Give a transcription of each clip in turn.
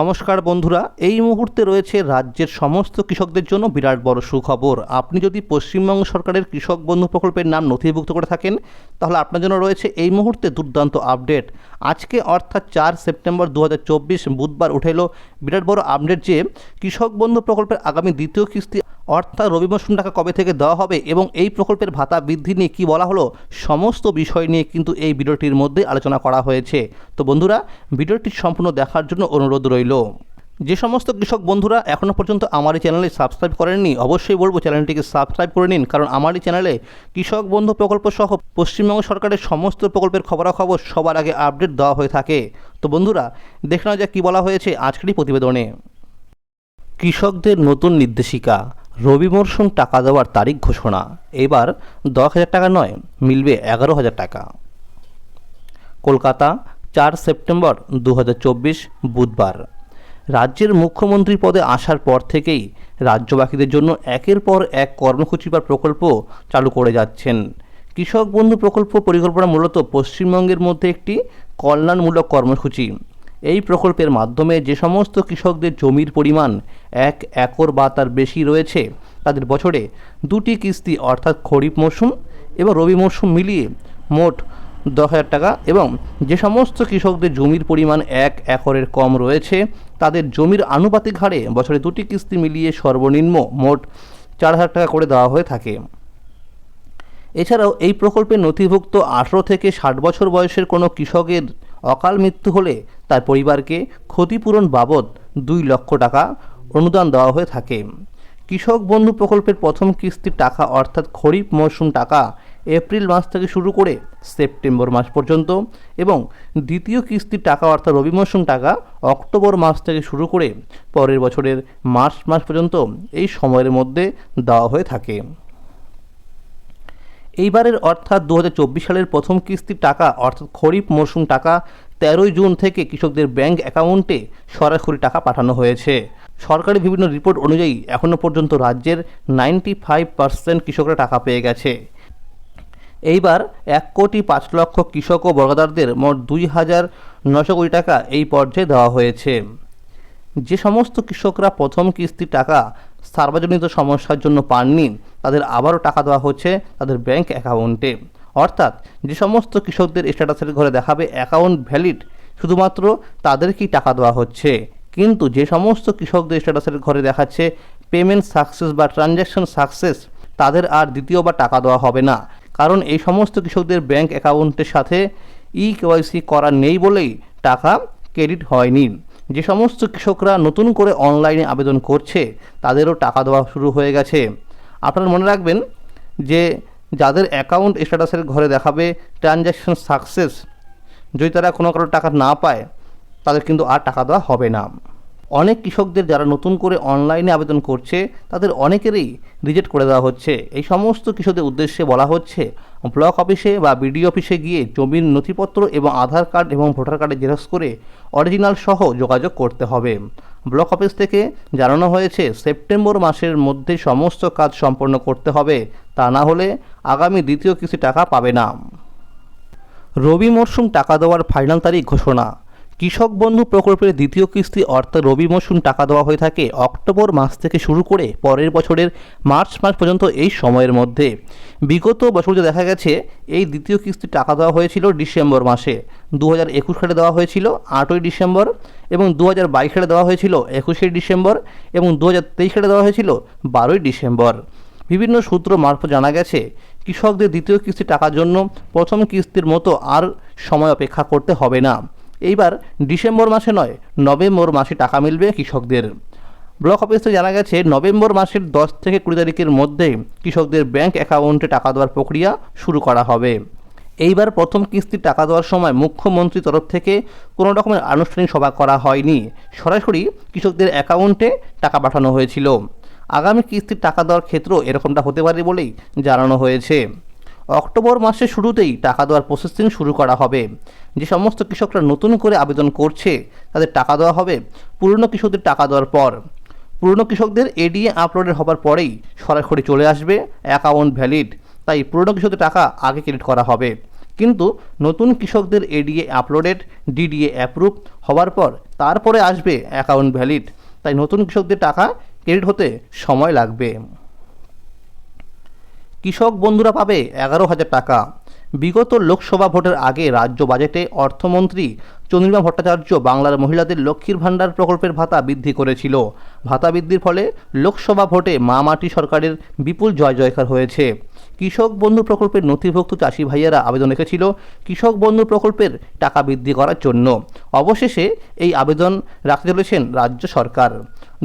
নমস্কার বন্ধুরা, এই মুহূর্তে রয়েছে রাজ্যের সমস্ত কৃষকদের জন্য বিরাট বড় সুখবর। আপনি যদি পশ্চিমবঙ্গ সরকারের কৃষক বন্ধু প্রকল্পের নাম নথিভুক্ত করে থাকেন, তাহলে আপনার জন্য রয়েছে এই মুহূর্তে দুর্দান্ত আপডেট। আজকে অর্থাৎ চার সেপ্টেম্বর দু হাজার চব্বিশ বুধবার উঠে এলো বিরাট বড় আপডেট যে কৃষক বন্ধু প্রকল্পের আগামী দ্বিতীয় কিস্তি অর্থাৎ রবি মৌসুম টাকা কবে থেকে দেওয়া হবে এবং এই প্রকল্পের ভাতা বৃদ্ধি নিয়ে কী বলা হলো সমস্ত বিষয় নিয়ে কিন্তু এই ভিডিওটির মধ্যে আলোচনা করা হয়েছে। তো বন্ধুরা, ভিডিওটি সম্পূর্ণ দেখার জন্য অনুরোধ রইল। যে সমস্ত কৃষক বন্ধুরা এখনও পর্যন্ত আমার এই চ্যানেলে সাবস্ক্রাইব করেননি, অবশ্যই বলব চ্যানেলটিকে সাবস্ক্রাইব করে নিন, কারণ আমার এই চ্যানেলে কৃষক বন্ধু প্রকল্প সহ পশ্চিমবঙ্গ সরকারের সমস্ত প্রকল্পের খবরাখবর সবার আগে আপডেট দেওয়া হয়ে থাকে। তো বন্ধুরা, দেখে নেওয়া যাক কী বলা হয়েছে আজকেরই প্রতিবেদনে। কৃষকদের নতুন নির্দেশিকা, রবি মরশুম টাকা দেওয়ার তারিখ ঘোষণা। এবার দশ হাজার টাকা নয়, মিলবে এগারো হাজার টাকা। কলকাতা, চার সেপ্টেম্বর দু হাজার চব্বিশ, বুধবার। রাজ্যের মুখ্যমন্ত্রী পদে আসার পর থেকেই রাজ্যবাসীদের জন্য একের পর এক কর্মসূচি বা প্রকল্প চালু করে যাচ্ছেন। কৃষক বন্ধু প্রকল্প পরিকল্পনা মূলত পশ্চিমবঙ্গের মধ্যে একটি কল্যাণমূলক কর্মসূচি। এই প্রকল্পের মাধ্যমে যে সমস্ত কৃষকদের জমির পরিমাণ এক একর বা তার বেশি রয়েছে, তাদের বছরে দুটি কিস্তি অর্থাৎ খরিফ মরশুম এবং রবি মরশুম মিলিয়ে মোট দশ হাজার টাকা এবং যে সমস্ত কৃষকদের জমির পরিমাণ এক একরের কম রয়েছে, তাদের জমির আনুপাতিক হারে বছরে দুটি কিস্তি মিলিয়ে সর্বনিম্ন মোট চার হাজার টাকা করে দেওয়া হয়ে থাকে। এছাড়াও এই প্রকল্পে নথিভুক্ত আঠেরো থেকে ষাট বছর বয়সের কোনো কৃষকের অকাল মৃত্যু হলে তার পরিবারকে ক্ষতিপূরণ বাবদ দুই লক্ষ টাকা অনুদান দেওয়া হয়ে থাকে। কৃষক বন্ধু প্রকল্পের প্রথম কিস্তির টাকা অর্থাৎ খরিফ মরশুম টাকা এপ্রিল মাস থেকে শুরু করে সেপ্টেম্বর মাস পর্যন্ত এবং দ্বিতীয় কিস্তির টাকা অর্থাৎ রবি মরশুম টাকা অক্টোবর মাস থেকে শুরু করে পরের বছরের মার্চ মাস পর্যন্ত এই সময়ের মধ্যে দেওয়া হয়ে থাকে। এইবারের অর্থাৎ দু হাজার চব্বিশ সালের প্রথম কিস্তির টাকা অর্থাৎ খরিফ মরশুম টাকা তেরোই জুন থেকে কৃষকদের ব্যাংক অ্যাকাউন্টে সরাসরি টাকা পাঠানো হয়েছে। সরকারি বিভিন্ন রিপোর্ট অনুযায়ী এখনও পর্যন্ত রাজ্যের নাইনটি ফাইভ পার্সেন্ট কৃষকরা টাকা পেয়ে গেছে। এইবার এক কোটি পাঁচ লক্ষ কৃষক ও বর্গাদারদের মোট দুই হাজার নশো কোটি টাকা এই পর্যায়ে দেওয়া হয়েছে। যে সমস্ত কৃষকরা প্রথম কিস্তির টাকা সার্বজনীত সমস্যার জন্য পাননি, তাদের আবারও টাকা দেওয়া হচ্ছে তাদের ব্যাংক অ্যাকাউন্টে। অর্থাৎ যে সমস্ত কৃষকদের স্ট্যাটাসের ঘরে দেখাবে অ্যাকাউন্ট ভ্যালিড, শুধুমাত্র তাদেরকেই টাকা দেওয়া হচ্ছে। কিন্তু যে সমস্ত কৃষকদের স্ট্যাটাসের ঘরে দেখাচ্ছে, পেমেন্ট সাকসেস বা ট্রানজ্যাকশন সাকসেস, তাদের আর দ্বিতীয়বার টাকা দেওয়া হবে না। কারণ এই সমস্ত কৃষকদের ব্যাংক অ্যাকাউন্টের সাথে ই কেওয়াইসি করা নেই বলেই টাকা ক্রেডিট হয়নি। যে সমস্ত কৃষকরা নতুন করে অনলাইনে আবেদন করছে, তাদেরও টাকা দেওয়া শুরু হয়ে গেছে। আপনারা মনে রাখবেন যে যাদের অ্যাকাউন্ট স্ট্যাটাসের ঘরে দেখাবে ট্রানজ্যাকশন সাকসেস যদি তারা কোনো কারও টাকা না পায়, তাদের কিন্তু আর টাকা দেওয়া হবে না। অনেক কৃষকদের যারা নতুন করে অনলাইনে আবেদন করছে, তাদের অনেকেরই রিজেক্ট করে দেওয়া হচ্ছে। এই সমস্ত কৃষকদের উদ্দেশ্যে বলা হচ্ছে ব্লক অফিসে বা বিডিও অফিসে গিয়ে জমির নথিপত্র এবং আধার কার্ড এবং ভোটার কার্ডে জেরক্স করে অরিজিনাল সহ যোগাযোগ করতে হবে। ব্লক অফিস থেকে জানানো হয়েছে সেপ্টেম্বর মাসের মধ্যে সমস্ত কাজ সম্পন্ন করতে হবে। তা না হলে আগামী দ্বিতীয় কিস্তি টাকা পাবে না। রবি মরশুম টাকা দেওয়ার ফাইনাল তারিখ ঘোষণা। কৃষক বন্ধু প্রকল্পের দ্বিতীয় কিস্তি অর্থাৎ রবি মরশুম টাকা দেওয়া হয়ে থাকে অক্টোবর মাস থেকে শুরু করে পরের বছরের মার্চ মাস পর্যন্ত এই সময়ের মধ্যে। বিগত বছরগুলো দেখা গেছে, এই দ্বিতীয় কিস্তি টাকা দেওয়া হয়েছিল ডিসেম্বর মাসে। দু হাজার একুশ সালে দেওয়া হয়েছিল আটই ডিসেম্বর এবং দু হাজার বাইশ সালে দেওয়া হয়েছিল একুশে ডিসেম্বর এবং দু হাজার তেইশ সালে দেওয়া হয়েছিল বারোই ডিসেম্বর। বিভিন্ন সূত্র মারফত জানা গেছে, কৃষকদের দ্বিতীয় কিস্তি টাকার জন্য প্রথম কিস্তির মতো আর সময় অপেক্ষা করতে হবে না। এইবার ডিসেম্বর মাসে নয়, নভেম্বর মাসে টাকা মিলবে কৃষকদের। ব্লক অফিস জানা গেছে, নভেম্বর মাসের দশ থেকে কুড়ি তারিখের মধ্যে কৃষকদের ব্যাংক অ্যাকাউন্টে টাকা দেওয়ার প্রক্রিয়া শুরু করা হবে। এইবার প্রথম কিস্তির টাকা দেওয়ার সময় মুখ্যমন্ত্রী তরফ থেকে কোনো রকমের আনুষ্ঠানিক সভা করা হয়নি। সরাসরি কৃষকদের অ্যাকাউন্টে টাকা পাঠানো হয়েছিল। আগামী কিস্তির টাকা দেওয়ার ক্ষেত্রেও এরকমটা হতে পারে বলেই জানানো হয়েছে। অক্টোবর মাসের শুরুতেই টাকা দেওয়ার প্রসেসিং শুরু করা হবে। যে সমস্ত কৃষকরা নতুন করে আবেদন করছে, তাদের টাকা দেওয়া হবে। পুরনো কৃষকদের টাকা দেওয়ার পর। পুরনো কৃষকদের এডিএ আপলোডের হবার পরেই সরাসরি চলে আসবে অ্যাকাউন্ট ভ্যালিড তাই পুরনো কৃষকদের টাকা আগে ক্রেডিট করা হবে। কিন্তু নতুন কৃষকদের এডিএ আপলোডেড ডিডিএ অ্যাপ্রুভ হওয়ার পর তারপরে আসবে অ্যাকাউন্ট ভ্যালিড তাই নতুন কৃষকদের টাকা ক্রেডিট হতে সময় লাগবে। কৃষক বন্ধুরা পাবে এগারো হাজার টাকা। বিগত লোকসভা ভোটের আগে রাজ্য বাজেটে অর্থমন্ত্রী চন্দ্রিমা ভট্টাচার্য বাংলার মহিলাদের লক্ষ্মীর ভাণ্ডার প্রকল্পের ভাতা বৃদ্ধি করেছিল। ভাতা বৃদ্ধির ফলে লোকসভা ভোটে মা মাটি সরকারের বিপুল জয় জয়কার হয়েছে। কৃষক বন্ধু প্রকল্পের নথিভুক্ত চাষি ভাইয়েরা আবেদন রেখেছিল কৃষক বন্ধু প্রকল্পের টাকা বৃদ্ধি করার জন্য। অবশেষে এই আবেদন রাখতে চলেছেন রাজ্য সরকার।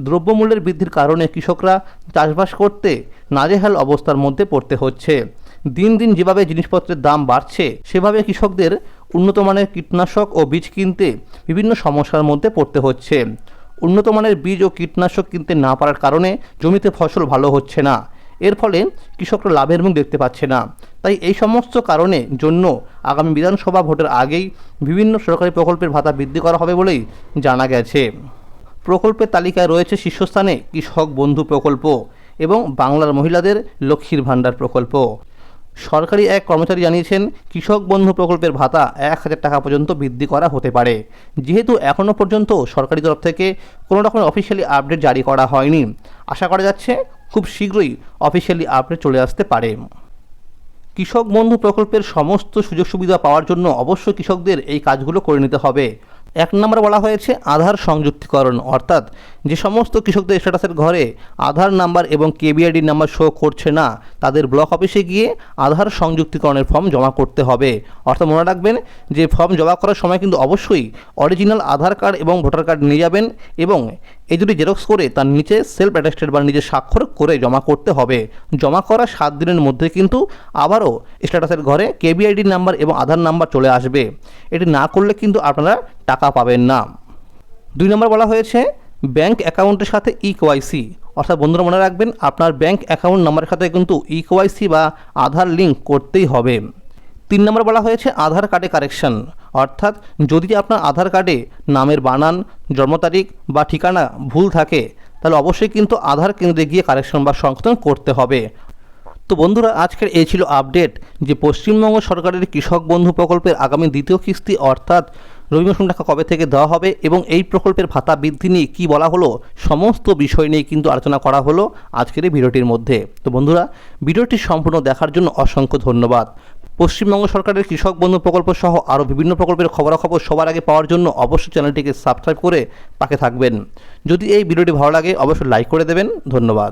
দ্রব্যমূল্যের বৃদ্ধির কারণে কৃষকরা চাষবাস করতে নাজেহাল অবস্থার মধ্যে পড়তে হচ্ছে। দিন দিন যেভাবে জিনিসপত্রের দাম বাড়ছে, সেভাবে কৃষকদের উন্নত মানের কীটনাশক ও বীজ কিনতে বিভিন্ন সমস্যার মধ্যে পড়তে হচ্ছে। উন্নত মানের বীজ ও কীটনাশক কিনতে না পারার কারণে জমিতে ফসল ভালো হচ্ছে না। এর ফলে কৃষকরা লাভের মুখ দেখতে পাচ্ছে না। তাই এই সমস্ত কারণে জন্য আগামী বিধানসভা ভোটের আগেই বিভিন্ন সরকারি প্রকল্পের ভাতা বৃদ্ধি করা হবে বলেই জানা গেছে। প্রকল্পের তালিকায় রয়েছে শীর্ষস্থানে কৃষক বন্ধু প্রকল্প এবং বাংলার মহিলাদের লক্ষ্মীর ভাণ্ডার প্রকল্প। সরকারি এক কর্মচারী জানিয়েছেন, কৃষক বন্ধু প্রকল্পের ভাতা এক হাজার টাকা পর্যন্ত বৃদ্ধি করা হতে পারে। যেহেতু এখনও পর্যন্ত সরকারি তরফ থেকে কোনো রকম অফিসিয়ালি আপডেট জারি করা হয়নি। আশা করা যাচ্ছে, খুব শীঘ্রই অফিসিয়ালি আপডেট চলে আসতে পারে। কৃষক বন্ধু প্রকল্পের সমস্ত সুযোগ সুবিধা পাওয়ার জন্য অবশ্যই কৃষকদের এই কাজগুলো করে নিতে হবে। এক নম্বর বলা হয়েছে আধার সংযুক্তিকরণ অর্থাৎ যে সমস্ত কৃষকদের স্ট্যাটাসের ঘরে আধার নাম্বার এবং কেবিআইডি নাম্বার শো করছে না, তাদের ব্লক অফিসে গিয়ে আধার সংযুক্তিকরণের ফর্ম জমা করতে হবে। অর্থাৎ মনে রাখবেন যে ফর্ম জমা করার সময় কিন্তু অবশ্যই অরিজিনাল আধার কার্ড এবং ভোটার কার্ড নিয়ে যাবেন এবং এই দুটি জেরক্স করে তার নিচে সেলফ অ্যাটেস্টেড বা নিজে স্বাক্ষর করে জমা করতে হবে। জমা করা সাত দিনের মধ্যে কিন্তু আবারও স্ট্যাটাসের ঘরে কেবিআইডি নাম্বার এবং আধার নাম্বার চলে আসবে। এটি না করলে কিন্তু আপনারা টাকা পাবেন না। দুই নম্বর বলা হয়েছে ব্যাংক অ্যাকাউন্টের সাথে ই কেওয়াইসি অর্থাৎ বন্ধুরা মনে রাখবেন, আপনার ব্যাংক অ্যাকাউন্ট নাম্বারের সাথে কিন্তু ই কেওয়াইসি বা আধার লিঙ্ক করতেই হবে। তিন নম্বর বলা হয়েছে আধার কার্ডে কারেকশন। অর্থাৎ যদি আপনার আধার কার্ডে নামের বানান, জন্ম তারিখ বা ঠিকানা ভুল থাকে, তাহলে অবশ্যই কিন্তু আধার কেন্দ্রে গিয়ে কারেকশন বা সংশোধন করতে হবে। তো বন্ধুরা, আজকের এই ছিল আপডেট যে পশ্চিমবঙ্গ সরকারের কৃষক বন্ধু প্রকল্পের আগামী দ্বিতীয় কিস্তি, অর্থাৎ রবি মৌসুম টাকা কবে থেকে দেওয়া হবে এবং এই প্রকল্পের ভাতা বৃদ্ধি নিয়ে কী বলা হলো, সমস্ত বিষয় নিয়ে কিন্তু আলোচনা করা হলো আজকের এই ভিডিওটির মধ্যে। তো বন্ধুরা, ভিডিওটি সম্পূর্ণ দেখার জন্য অসংখ্য ধন্যবাদ। পশ্চিমবঙ্গ সরকারের কৃষক বন্ধু প্রকল্প সহ আরও বিভিন্ন প্রকল্পের খবরাখবর সবার আগে পাওয়ার জন্য অবশ্যই চ্যানেলটিকে সাবস্ক্রাইব করে পাশে থাকবেন। যদি এই ভিডিওটি ভালো লাগে, অবশ্যই লাইক করে দেবেন। ধন্যবাদ।